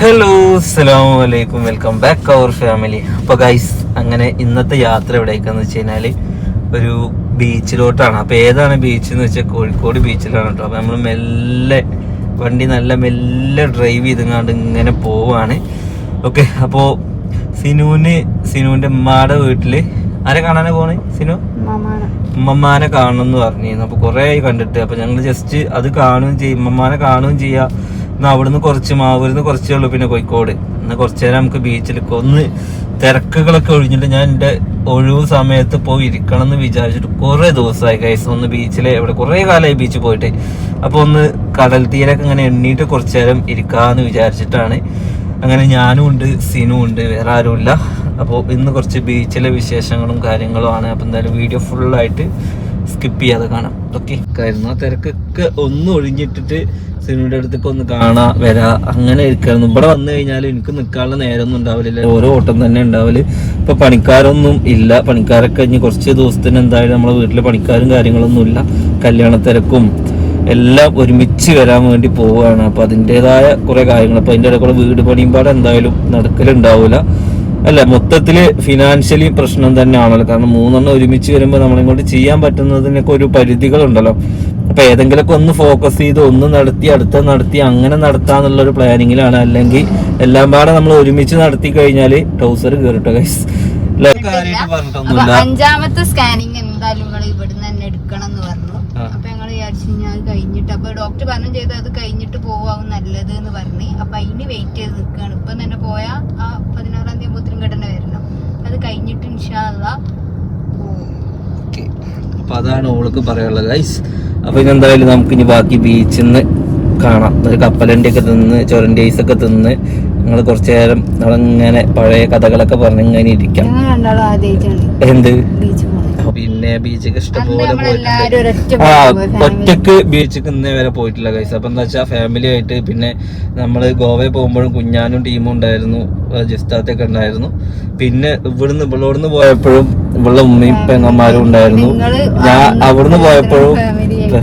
Hello അസ്സലാമു അലൈക്കും welcome back our family അപ്പൊ ഗൈസ് അങ്ങനെ ഇന്നത്തെ യാത്ര എവിടേക്കാന്ന് വെച്ച് കഴിഞ്ഞാൽ ഒരു ബീച്ചിലോട്ടാണ്. അപ്പൊ ഏതാണ് ബീച്ച് എന്ന് വെച്ചാൽ കോഴിക്കോട് ബീച്ചിലാണ് കേട്ടോ അപ്പൊ നമ്മൾ മെല്ലെ വണ്ടി നല്ല മെല്ലെ ഡ്രൈവ് ചെയ്തങ്ങാണ്ട് ഇങ്ങനെ പോവാണ്. ഓക്കെ അപ്പോ സിനുവിന് സിനുവിന്റെ ഉമ്മാടെ വീട്ടിൽ ആരെ കാണാനാ പോണേ സിനു? ഉമ്മമാനെ. കാണണം എന്ന് പറഞ്ഞിരുന്നു. അപ്പൊ കൊറേ ആയി കണ്ടിട്ട്. അപ്പൊ ഞങ്ങൾ ജസ്റ്റ് അത് കാണുകയും ചെയ്യും. ഉമ്മമാനെ കാണുകയും ചെയ്യാം. എന്നാ അവിടുന്ന് കുറച്ച് മാവൂരിന്ന് കുറച്ചേ ഉള്ളൂ. പിന്നെ കോഴിക്കോട്. എന്നാൽ കുറച്ചു നേരം നമുക്ക് ബീച്ചിൽ ഒന്ന് തിരക്കുകളൊക്കെ ഒഴിഞ്ഞിട്ട് ഞാൻ എന്റെ ഒഴിവ് സമയത്ത് പോയി ഇരിക്കണം എന്ന് വിചാരിച്ചിട്ട് കുറേ ദിവസമായി കൈസ് ഒന്ന് ബീച്ചിലെ ഇവിടെ കുറേ കാലമായി ബീച്ച് പോയിട്ട്. അപ്പോൾ ഒന്ന് കടൽ തീരൊക്കെ ഇങ്ങനെ എണ്ണീട്ട് കുറച്ചു നേരം ഇരിക്കാന്ന് വിചാരിച്ചിട്ടാണ്. അങ്ങനെ ഞാനും ഉണ്ട് സിനും ഉണ്ട് വേറെ ആരുമില്ല. അപ്പോൾ ഇന്ന് കുറച്ച് ബീച്ചിലെ വിശേഷങ്ങളും കാര്യങ്ങളും ആണ്. അപ്പോൾ എന്തായാലും വീഡിയോ ഫുള്ളായിട്ട് സ്കിപ്പ് ചെയ്യാതെ കാണാം. ഓക്കെ കാര്യം ആ തിരക്കൊക്കെ ഒന്ന് ഒഴിഞ്ഞിട്ടിട്ട് സിനിമയുടെ അടുത്തേക്ക് ഒന്ന് കാണാ വരാ അങ്ങനെ ഇരിക്കായിരുന്നു. ഇവിടെ വന്നു കഴിഞ്ഞാൽ എനിക്ക് നിൽക്കാനുള്ള നേരമൊന്നും ഉണ്ടാവില്ല ഓരോ ഓട്ടം തന്നെ ഉണ്ടാവില്ല ഇപ്പൊ പണിക്കാരൊന്നും ഇല്ല. പണിക്കാരൊക്കെ ഇനി കുറച്ച് ദിവസത്തിന് എന്തായാലും നമ്മളെ വീട്ടിലെ പണിക്കാരും കാര്യങ്ങളൊന്നും ഇല്ല. കല്യാണ തിരക്കും എല്ലാം ഒരുമിച്ച് വരാൻ വേണ്ടി പോവുകയാണ്. അപ്പൊ അതിന്റെതായ കുറെ കാര്യങ്ങൾ അപ്പൊ അതിന്റെ ഇടയ്ക്കുള്ള വീട് പണിയും എന്തായാലും നടക്കലുണ്ടാവില്ല അല്ല മൊത്തത്തിൽ ഫിനാൻഷ്യലി പ്രശ്നം തന്നെയാണല്ലോ. കാരണം മൂന്നെണ്ണം ഒരുമിച്ച് വരുമ്പോൾ നമ്മളെ കൊണ്ട് ചെയ്യാൻ പറ്റുന്നതിനൊക്കെ ഒരു പരിധികളുണ്ടല്ലോ. അപ്പൊ ഏതെങ്കിലുമൊക്കെ ഒന്ന് ഫോക്കസ് ചെയ്ത് ഒന്ന് നടത്തി അടുത്ത നടത്തി അങ്ങനെ നടത്താന്നുള്ള ഒരു പ്ലാനിങ്ങിലാണ് അല്ലെങ്കിൽ എല്ലാം പാടെ നമ്മൾ ഒരുമിച്ച് നടത്തി കഴിഞ്ഞാൽ ട്രൗസർ കയറിട്ടോ ഗൈസ് അഞ്ചാമത്തെ സ്കാനിങ് എന്തായാലും നിങ്ങൾ ഇവിടുന്ന് തന്നെ എടുക്കണം എന്ന് പറഞ്ഞു. അപ്പൊ ഞങ്ങൾ വിചാരിച്ചു ഞാൻ കഴിഞ്ഞിട്ട് അപ്പൊ ഡോക്ടർ പറഞ്ഞു ചെയ്ത് അത് കഴിഞ്ഞിട്ട് പോവാവും നല്ലത് എന്ന് പറഞ്ഞു. അപ്പൊ അതിന് വെയിറ്റ് ചെയ്ത് നിൽക്കുകയാണ് ഇപ്പൊ തന്നെ പോയാ ആ പതിനാറാം തീയതി അത് കഴിഞ്ഞിട്ട് ഇൻഷാല്ല അപ്പൊ അതാണ് ഓൾക്ക് പറയാനുള്ളത് ഗൈസ് അപ്പൊ എന്തായാലും നമുക്ക് ഇനി ബാക്കി ബീച്ചിൽ നിന്ന് കാണാം. ഒരു കപ്പലണ്ടി ഒക്കെ തിന്ന് ചൊരന്റെ ഐസ് ഒക്കെ തിന്ന് ഞങ്ങൾ കുറച്ചു നേരം നമ്മളിങ്ങനെ പഴയ കഥകളൊക്കെ പറഞ്ഞ് ഇങ്ങനെ ഇരിക്കാം. എന്ത്? പിന്നെ ബീച്ചൊക്കെ ഇഷ്ടംപോലെ പോയിട്ടുണ്ട്. ആ. ഒറ്റയ്ക്ക് ബീച്ചിക്ക് ഇന്നേ വരെ പോയിട്ടില്ല കൈസ് അപ്പൊ എന്താ വെച്ചാൽ ഫാമിലി ആയിട്ട് പിന്നെ നമ്മൾ ഗോവയിൽ പോകുമ്പോഴും കുഞ്ഞാനും ടീമും ഉണ്ടായിരുന്നു. ജിസ്താത്തൊക്കെ ഉണ്ടായിരുന്നു. പിന്നെ ഇവിടുന്ന് ഇവളോടുന്ന് പോയപ്പോഴും ഇവളുടെ ഉമ്മയും പെങ്ങന്മാരും ഉണ്ടായിരുന്നു. ഞാൻ അവിടുന്ന് പോയപ്പോഴും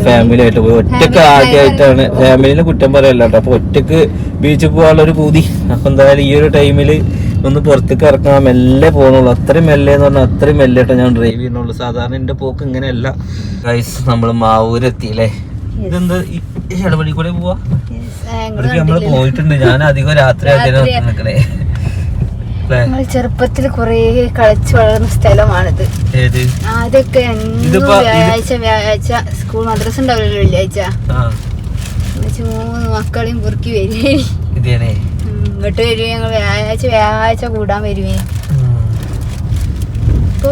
ഫാമിലി ആയിട്ട് പോയി. ഒറ്റയ്ക്ക് ആദ്യമായിട്ടാണ് ഫാമിലിനെ കുറ്റം പറയല്ല കേട്ടോ അപ്പൊ ഒറ്റയ്ക്ക് ബീച്ചിൽ പോകാനുള്ള ഒരു പൂതി. അപ്പൊ എന്തായാലും ഈ ഒരു ടൈമിൽ ഒന്ന് പുറത്തേക്ക് ഇറക്കാൻ മെല്ലെ പോകണുള്ളൂ അത്രയും മെല്ലെ എന്ന് പറഞ്ഞാൽ അത്രയും മെല്ലെ ഞാൻ ഡ്രൈവ് ചെയ്യുന്നുള്ളൂ. സാധാരണ എന്റെ പോക്ക് ഇങ്ങനെയല്ല. ഗൈസ് നമ്മൾ മാവൂരെത്തിയില്ലേ ഇതെന്താ? ഈ ഇടപെടി കൂടെ പോവാ? നമ്മൾ പോയിട്ടുണ്ട്. ഞാൻ അധികം രാത്രി നിൽക്കണേ ചെറുപ്പത്തിൽ കുറേ കളിച്ചു വളർന്ന സ്ഥലമാണിത്. ആദ്യമൊക്കെ വ്യാഴാഴ്ച വ്യാഴാഴ്ച സ്കൂൾ മദ്രസ ഉണ്ടാവില്ലല്ലോ വെള്ളിയാഴ്ച. മൂന്ന് മക്കളെയും കുറുക്കി വരുവേ ഇതേനെ ഇങ്ങോട്ട് വരുവേ ഞങ്ങൾ വ്യാഴാഴ്ച വ്യാഴാഴ്ച കൂടാൻ വരുവേ. ഇപ്പൊ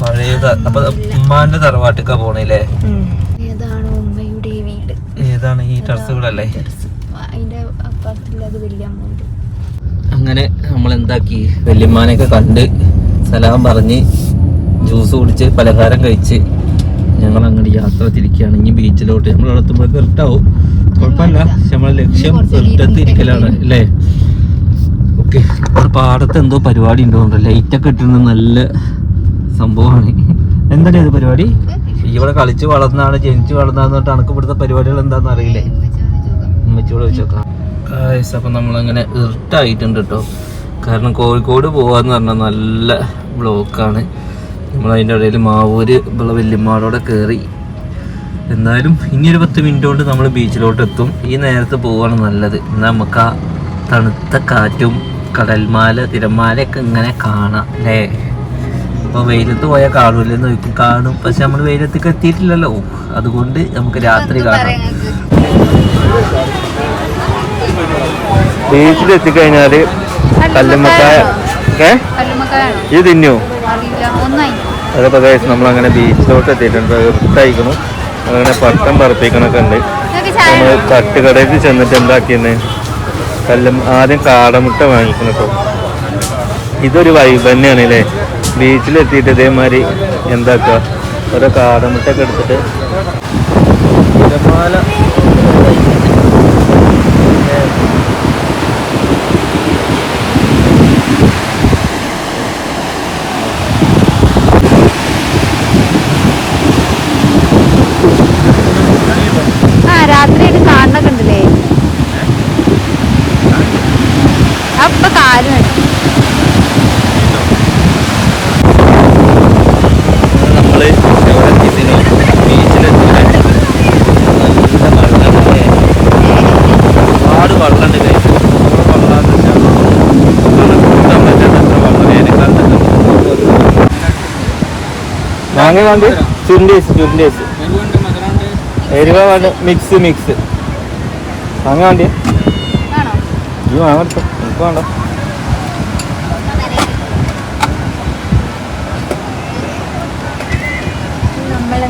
പഴയ ത- അപ്പൊ ഉമ്മാന്റെ തറവാട്ടിക്കാ പോണേല്ലേ ഉം, ഏതാണ് ഉമ്മയുടെ വീട്? ഏതാണ് ഈ ടർസുകളല്ലേ അതിന്റെ അപ്പുറത്തുള്ളത് വലിയ അമ്മൂണ്ട് അങ്ങനെ നമ്മൾ എന്താക്കി വെല്ലിമാനൊക്കെ കണ്ട് സലാം പറഞ്ഞ് ജ്യൂസ് കുടിച്ച് പലഹാരം കഴിച്ച് ഞങ്ങൾ അങ്ങോട്ട് യാത്ര തിരിക്കുകയാണ് ഇനി ബീച്ചിലോട്ട് നമ്മൾ എത്തുമ്പോഴേക്ക് ഇറിട്ടാവും കുഴപ്പമില്ല. പക്ഷെ നമ്മളെ ലക്ഷ്യം ഇറിട്ടത്ത് ഇരിക്കലാണ് അല്ലേ? ഓക്കെ. പാടത്ത് എന്തോ പരിപാടി ഉണ്ടോണ്ട് ലൈറ്റ് ഒക്കെ ഇട്ടിരുന്ന നല്ല സംഭവമാണ്. എന്താണ് ഇത് പരിപാടി? ഇവിടെ കളിച്ച് വളർന്നാണ് ജനിച്ച് വളർന്നാന്ന് പറഞ്ഞിട്ട് അനക്ക് ഇവിടുത്തെ പരിപാടികൾ എന്താണെന്ന് അറിയില്ലേ? ഉമ്മച്ചോട് വെച്ചോക്കാം അപ്പം നമ്മളങ്ങനെ ഇറിട്ടായിട്ടുണ്ട് കേട്ടോ. കാരണം കോഴിക്കോട് പോവാന്ന് പറഞ്ഞാൽ നല്ല ബ്ലോക്കാണ്. നമ്മളതിന്റെ ഇടയിൽ മാവൂര് ഉള്ള വല്യമ്മാടോടെ കയറി എന്തായാലും ഇനി ഒരു പത്ത് മിനിറ്റ് കൊണ്ട് നമ്മൾ ബീച്ചിലോട്ട് എത്തും. ഈ നേരത്ത് പോവാണ് നല്ലത്. എന്നാൽ നമുക്ക് ആ തണുത്ത കാറ്റും കടൽമാല തിരമാലയൊക്കെ ഇങ്ങനെ കാണാം അല്ലേ? അപ്പോൾ വെയിലത്ത് പോയാൽ കാണൂലെന്ന് ചോദിക്കും. കാണും. പക്ഷെ നമ്മൾ വെയിലത്തേക്ക് എത്തിയിട്ടില്ലല്ലോ. അതുകൊണ്ട് നമുക്ക് രാത്രി കാണാം. ബീച്ചിൽ എത്തിക്കഴിഞ്ഞാൽ കല്ലുമ്മക്കായ ഏ? ഇത് തിന്നു. അതൊക്കെ നമ്മൾ നമ്മളങ്ങനെ ബീച്ചിലോട്ട് എത്തിയിട്ടുണ്ട്. ഇട്ടയക്കണം അങ്ങനെ പട്ടം പറപ്പിക്കണൊക്കെ ഉണ്ട്? നമ്മൾ തട്ടുകടയിൽ ചെന്നിട്ട് എന്താക്കിയെന്ന് കല്ലും ആദ്യം കാടമുട്ട വാങ്ങിക്കണം ഇതൊരു വൈബ് തന്നെയാണ് അല്ലേ ബീച്ചിലെത്തിയിട്ട് ഇതേമാതിരി എന്താക്കുക ഓരോ കാടമുട്ടൊക്കെ എടുത്തിട്ട്. തിരമാല വേനൽക്കാലത്തൊക്കെ മാങ്ങ വേണ്ട ചുരുണ്ടേസ് ചുരുണ്ടേസ് എരിവ വേണ്ട. മിക്സ് മിക്സ് മാങ്ങ വേണ്ടിയ ആണോ ഈ മാങ്ങ എടുത്തു എനിക്ക് വേണ്ട.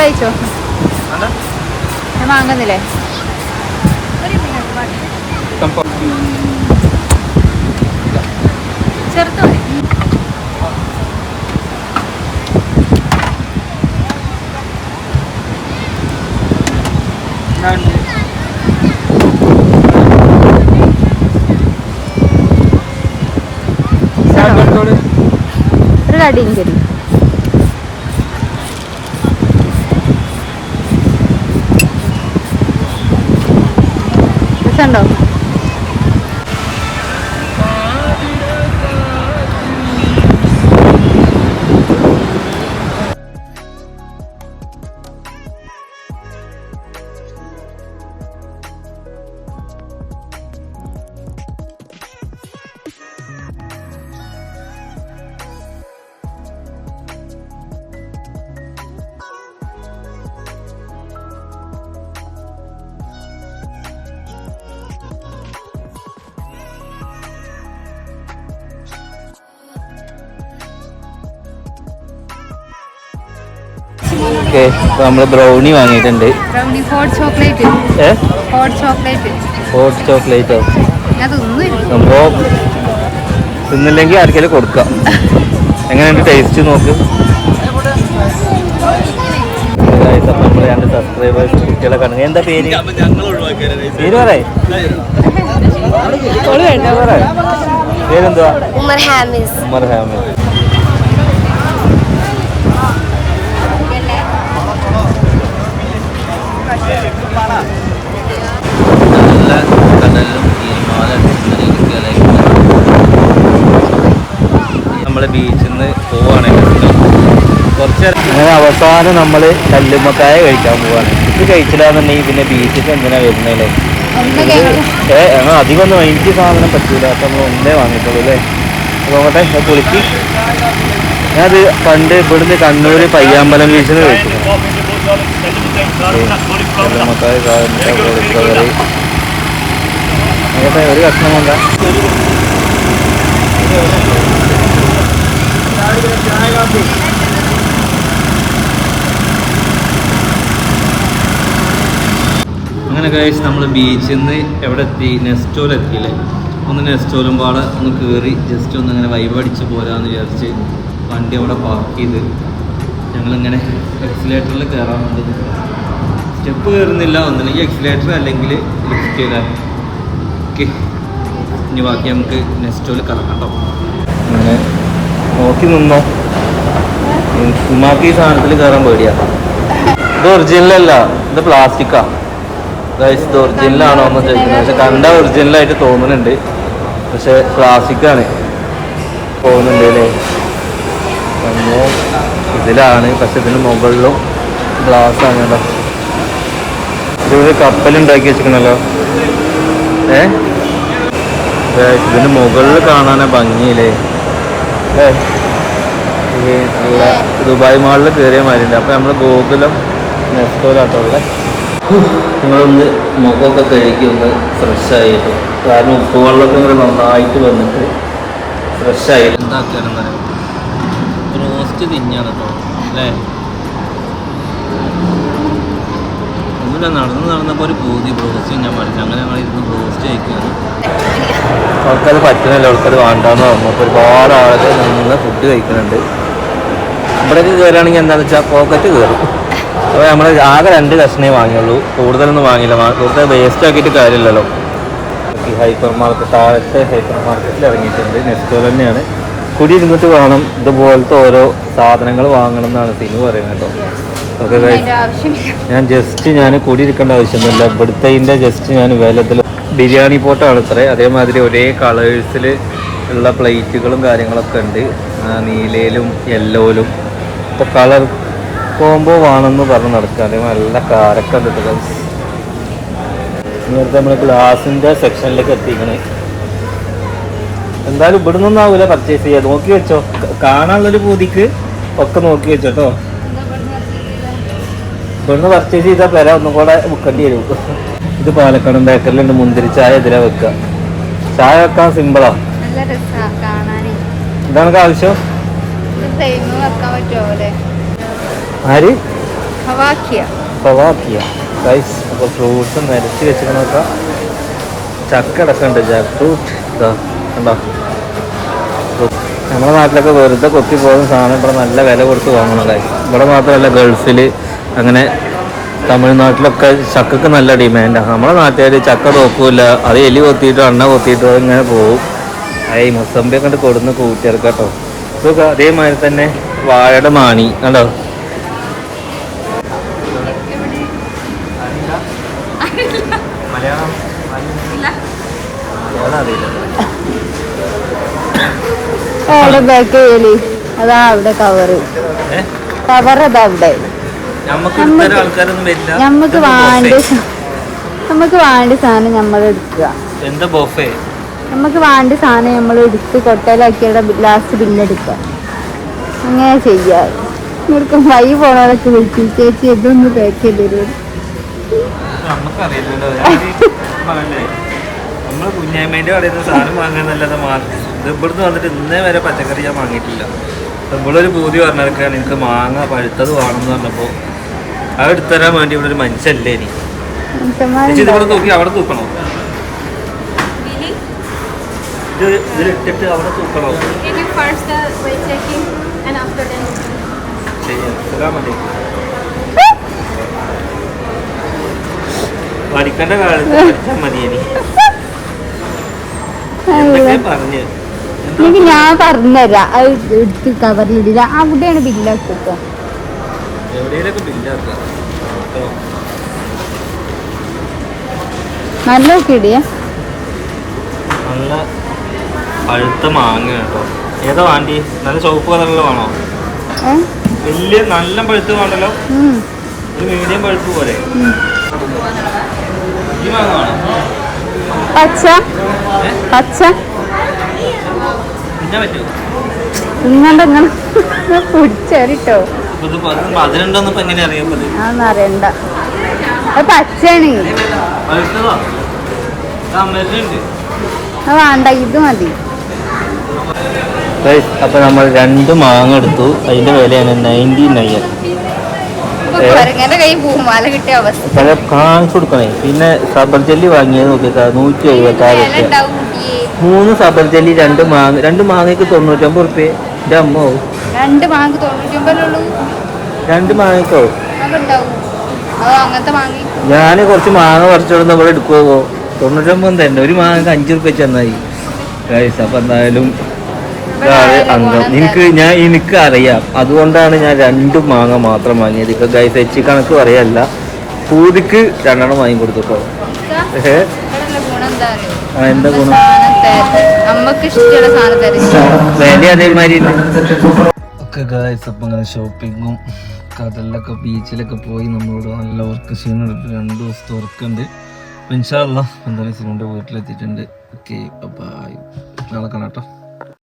നിങ്ങൾ കഴിച്ചോ ഞാൻ വാങ്ങുന്നില്ലേ? ചെറുത്ത് മതി. ഒരു കടിയും തരും രസമുണ്ടോ ഓക്കെ നമ്മൾ ബ്രൗണി വാങ്ങിയിട്ടുണ്ട്. ഹോട്ട് ചോക്ലേറ്റ് സംഭവം തിന്നില്ലെങ്കിൽ ആർക്കെങ്കിലും കൊടുക്കാം. എങ്ങനെയുണ്ട് ടേസ്റ്റ് നോക്ക്. Guys, അപ്പൊ നമ്മൾ രണ്ട് സബ്സ്ക്രൈബേഴ്സ് കുട്ടികളെ കാണുക എന്താ പേര്? പേര് പറയേ. പറയ്. പേരെന്തുവാ? ഉമർ ഹാമിസ്. ഉമർ ഹാമിദ് നമ്മൾ ബീച്ചിൽ നിന്ന് പോവാണ്. കുറച്ച് അങ്ങനെ അവസാനം നമ്മൾ കല്ലുമ്മക്കായ കഴിക്കാൻ പോവാണ്. ഇത് കഴിച്ചില്ലാന്നുണ്ടെങ്കിൽ പിന്നെ ബീച്ചിൽ എന്തിനാ വരുന്നല്ലേ ഏഹ് കേൾക്കും ഏ ഞങ്ങൾ അധികം ഒന്നും എനിക്ക് സാധനം പറ്റൂല. അപ്പൊ നമ്മൾ ഒന്നേ വാങ്ങിയിട്ടുള്ളൂ അല്ലേ? നോക്കട്ടെ കുളിക്ക്. ഞാനത് പണ്ട് ഇവിടുന്ന് കണ്ണൂര് പയ്യാമ്പലം ബീച്ചിൽ നിന്ന് കഴിക്കുന്നു കല്ലുമ്മക്കായ നോക്കട്ടെ ഒരു കഷ്ണം കൊണ്ടാ. അങ്ങനെ കഴിച്ച് നമ്മൾ ബീച്ചിൽ നിന്ന് എവിടെ എത്തി? നെസ്റ്റോൽ എത്തിയില്ലേ? ഒന്ന് നെസ്റ്റോലും പാടെ ഒന്ന് കയറി ജസ്റ്റ് ഒന്ന് അങ്ങനെ വൈബ് അടിച്ച് പോരാന്ന് വിചാരിച്ച് വണ്ടി അവിടെ പാർക്ക് ചെയ്ത് ഞങ്ങളിങ്ങനെ എക്സിലേറ്ററിൽ കയറാറുണ്ട് സ്റ്റെപ്പ് കയറുന്നില്ല ഒന്നില്ലെങ്കിൽ എക്സിലേറ്റർ അല്ലെങ്കിൽ ലിഫ്റ്റില്ല ഓക്കെ ഇനി ബാക്കി നമുക്ക് നെസ്റ്റോയിൽ കറക്കാം കേട്ടോ നോക്കി നിന്നോ. ഉമ്മാക്ക് ഈ സാധനത്തിൽ കയറാൻ പേടിയാ. ഇത് ഒറിജിനൽ അല്ല ഇത് പ്ലാസ്റ്റിക്കാ. ഗൈസ് ഇത് ഒറിജിനൽ ആണോ എന്ന് ചോദിക്കുന്നത് പക്ഷെ കണ്ട ഒറിജിനൽ ആയിട്ട് തോന്നുന്നുണ്ട്. പക്ഷെ പ്ലാസ്റ്റിക്കാണ്. തോന്നുന്നുണ്ട് അല്ലേ? സംഭവം ഇതിലാണ് പക്ഷെ ഇതിന് മുകളിലും ഗ്ലാസ് ആണ് കേട്ടോ. ഇതൊരു കപ്പലുണ്ടാക്കി വെച്ചിരിക്കണല്ലോ. ഏ? ഇതിന് മുകളിൽ കാണാനാ ഭംഗിയില്ലേ? ഈ നല്ല ദുബായ് മാളിൽ കയറിയ മാതിരിണ്ട്. അപ്പോൾ നമ്മൾ ഗോകുലം നെസ്റ്റോലാട്ടുള്ളത് നിങ്ങളൊന്ന് മുഖമൊക്കെ കഴുകി ഒന്ന് ഫ്രഷ് ആയിട്ട്. കാരണം ഉപ്പ് വെള്ളമൊക്കെ ഇങ്ങനെ നന്നായിട്ട് വന്നിട്ട് ഫ്രഷ് ആയി എന്താക്കുകയാണെന്ന് റോസ്റ്റ് തിന്നാണ് കേട്ടോ അല്ലേ? ഒന്നുമില്ല നടന്ന് നടന്നപ്പോൾ ഒരു പൂതി ബ്രോസ്റ്റ് ഞാൻ പറഞ്ഞു അങ്ങനെ ഞങ്ങൾ ഇരുന്ന് ബ്രോസ്റ്റ് കഴിക്കുകയാണ് അവർക്കത് പറ്റുന്നില്ല അവർക്കത് വേണ്ടെന്ന് പറഞ്ഞു. അപ്പോൾ ഒരുപാട് ആളുകൾ നിന്ന് ഫുഡ് കഴിക്കുന്നുണ്ട്. ഇവിടേക്ക് കയറുകയാണെങ്കിൽ എന്താണെന്ന് വെച്ചാൽ പോക്കറ്റ് കയറും അപ്പോൾ നമ്മൾ ആകെ രണ്ട് കഷ്ണേ വാങ്ങിയുള്ളൂ. കൂടുതലൊന്നും വാങ്ങില്ല കൂടുതൽ വേസ്റ്റ് ആക്കിയിട്ട് കാര്യമില്ലല്ലോ. ഈ ഹൈപ്പർ മാർക്കറ്റ് താഴത്തെ ഹൈപ്പർ മാർക്കറ്റിൽ ഇറങ്ങിയിട്ടുണ്ട്. നെക്സ്റ്റ് തന്നെയാണ്. കുടി ഇരുന്നിട്ട് വേണം ഇതുപോലത്തെ ഓരോ സാധനങ്ങൾ വാങ്ങണം എന്നാണ് സിനു പറയുന്നത് കേട്ടോ. ഓക്കെ ഞാൻ ജസ്റ്റ് ഞാൻ കുടിയിരിക്കേണ്ട ആവശ്യമൊന്നുമില്ല. ഇവിടുത്തെ ജസ്റ്റ് ഞാൻ വേലത്തിൽ ബിരിയാണി പോട്ടാണ് ഇത്രേ അതേമാതിരി ഒരേ കളേഴ്സിൽ ഉള്ള പ്ലേറ്റുകളും കാര്യങ്ങളൊക്കെ ഉണ്ട്. നീലയിലും യെല്ലോയിലും ഇപ്പോൾ കളർ കോംബോ വേണമെന്ന് പറഞ്ഞ് നടക്കുക അതേമാതിരി നല്ല കാരൊക്കെ ഉണ്ട്. നേരത്തെ നമ്മൾ ഗ്ലാസിന്റെ സെക്ഷനിലേക്ക് എത്തിക്കണേ. എന്തായാലും ഇവിടെ നിന്നൊന്നും ആവൂല പർച്ചേസ് ചെയ്യാം നോക്കി വെച്ചോ. കാണാനുള്ളൊരു പൂതിക്ക് ഒക്കെ നോക്കി വെച്ചോ കേട്ടോ? ഇവിടുന്ന് പർച്ചേസ് ചെയ്താൽ പെര ഒന്നും കൂടെ ബുക്കേണ്ടി വരും. ഇത് പാലക്കാട് ബേക്കറിലുണ്ട് മുന്തിരി ചായ ഇതിലെ വെക്കുക ചായ വെക്കാൻ സിമ്പിളാ ഇതാണ് ആവശ്യം? ആര്? ഗൈസ് അപ്പോൾ ഫ്രൂട്ട്സ് നിരത്തി വെച്ചിരിക്കണൊക്കെ ചക്ക അടക്കമുണ്ട് ജാക്ക് ഫ്രൂട്ട് ഇതാ കണ്ടോ? നമ്മുടെ നാട്ടിലൊക്കെ വെറുതെ കൊത്തി പോകുന്ന സാധനം ഇവിടെ നല്ല വില കൊടുത്ത് വാങ്ങണം കാര്യം ഇവിടെ മാത്രമല്ല ഗൾഫിൽ അങ്ങനെ തമിഴ്നാട്ടിലൊക്കെ ചക്കക്ക് നല്ല ഡിമാൻഡാണ് നമ്മുടെ നാട്ടുകാർ ചക്ക നോക്കൂല അത് എലി കൊത്തിയിട്ടോ എണ്ണ കൊത്തിയിട്ടോ ഇങ്ങനെ പോകും അതെ മുസമ്പി കണ്ട് കൊടുന്ന് കൂട്ടിയിറക്കാം കേട്ടോ ഇതൊക്കെ അതേമാതിരി തന്നെ വാഴയുടെ മാണി കണ്ടോ? അവിടെ ബാക്ക് അതാ അവിടെ കവറ് കവർ അതാ അവിടെ. നമുക്ക് വേണ്ട നമുക്ക് വേണ്ട സാധനം നമ്മൾ എടുക്കുക. എന്താ ബോഫേ നമുക്ക് വേണ്ട സാധനം നമ്മൾ എടുത്ത് കൊട്ടയിലാക്കിയുടെ ലാസ്റ്റ് ബില്ലെടുക്കുക അങ്ങനെ ചെയ്യാ ഇവർക്ക് വൈ പോണവരൊക്കെ വിളിച്ചു ചേച്ചി ഇതൊന്ന് പാക്ക് ചെയ്ത് തരും നമുക്കറിയില്ലല്ലോ. നമ്മൾ കുഞ്ഞാമ്മേന്റെ കടയിൽ നിന്ന് സാധനം വാങ്ങാന്നല്ലാതെ ഇവിടുന്ന് വന്നിട്ട് ഇന്നേ വരെ പച്ചക്കറി ഞാൻ വാങ്ങിയിട്ടില്ല. നമ്മളൊരു ബോധ്യം പറഞ്ഞിടക്കാണ് എനിക്ക് മാങ്ങ പഴുത്തത് വേണമെന്ന് പറഞ്ഞപ്പോ അത് എടുത്തരാൻ വേണ്ടി ഇവിടെ ഒരു മനുഷ്യല്ലേ ചേച്ചി ഇതിവിടെ തൂക്കി അവിടെ തൂക്കണോ? ഇത് ഇതിലിട്ടിട്ട് അവിടെ തൂക്കണോ? പഠിക്കേണ്ട കാലത്ത് പഠിച്ചാൽ മതി ഇനി. എന്തൊക്കെ പറഞ്ഞ്? എന്തോ എനിക്ക് ഞാൻ പറഞ്ഞുതരാം. അത് എടുത്ത് കവറിലിടില്ല അവിടെയാണ് ബില്ലാക്കുക എവിടെയൊക്കെ ബില്ലാക്കുക കേട്ടോ നല്ല ഇടിയ നല്ല പഴുത്ത മാങ്ങ കേട്ടോ. ഏതാ വാണ്ടി നല്ല ചുവപ്പ് കളറുള്ള വേണോ വലിയ നല്ല പഴുത്ത് വേണ്ടല്ലോ ഒരു മീഡിയം പഴുപ്പ് പോലെ. ഈ മാങ്ങ വേണോ? പച്ച? പച്ച. ഇങ്ങനെ ഇങ്ങനെ അപ്പൊ അറിയണ്ട. പച്ചയാണ്. വേണ്ട ഇത് മതി. നമ്മൾ രണ്ട് മാങ്ങ എടുത്തു. അതിന്റെ വിലയാണ് നയന്റി നയൻ. കുരങ്ങന്റെ കൈ പൂമാല കിട്ടിയ അവസ്ഥ. ചില കാണിച്ചു കൊടുക്കണേ. പിന്നെ സബർ ജെല്ലി വാങ്ങിയത് നോക്കിയാ നൂറ്റി എഴുപത്തി ആറ് മൂന്ന് സബർ ജെല്ലി രണ്ട് മാങ്ങ രണ്ട് മാങ്ങയ്ക്ക് തൊണ്ണൂറ്റമ്പത് റുപ്യ. അമ്മ അമ്മോ. രണ്ട് മാങ്ക് തൊണ്ണൂറ്റൊമ്പതുള്ളൂ രണ്ട് മാങ്ങക്കോ? മാങ്ങി? ഞാൻ കുറച്ച് മാങ്ങ പറിച്ചോടുന്ന നമ്മൾ എടുക്കുമോ തൊണ്ണൂറ്റൊമ്പത് തന്നെ. ഒരു മാങ്ങക്ക് അഞ്ച് റുപ്യ ചെന്നായി. അപ്പൊ എന്തായാലും അംഗം എനിക്ക് ഞാൻ എനിക്ക് അറിയാം അതുകൊണ്ടാണ് ഞാൻ രണ്ട് മാങ്ങ മാത്രം വാങ്ങിയത്. ഇപ്പൊ ഗൈസ് എച്ച് കണക്ക് പറയല്ല. പൂതിക്ക് രണ്ടെണ്ണം വാങ്ങി കൊടുത്തോ കേട്ടോ ഏഹ് എന്താ ഗുണം? വില അതേമാതിരി ഒക്കെ ഗായ്സ് അപ്പം അങ്ങനെ ഷോപ്പിങ്ങും കടലിലൊക്കെ ബീച്ചിലൊക്കെ പോയി നമ്മളോട് നല്ല വർക്ക് ചെയ്യുന്നുണ്ട്. രണ്ട് ദിവസത്തെ വർക്ക് ഉണ്ട്. ഇൻഷാല്ല എന്തായാലും സിനിമയുടെ വീട്ടിലെത്തിയിട്ടുണ്ട്. ഓക്കെ ബൈ നാളെ കാണാം കേട്ടോ.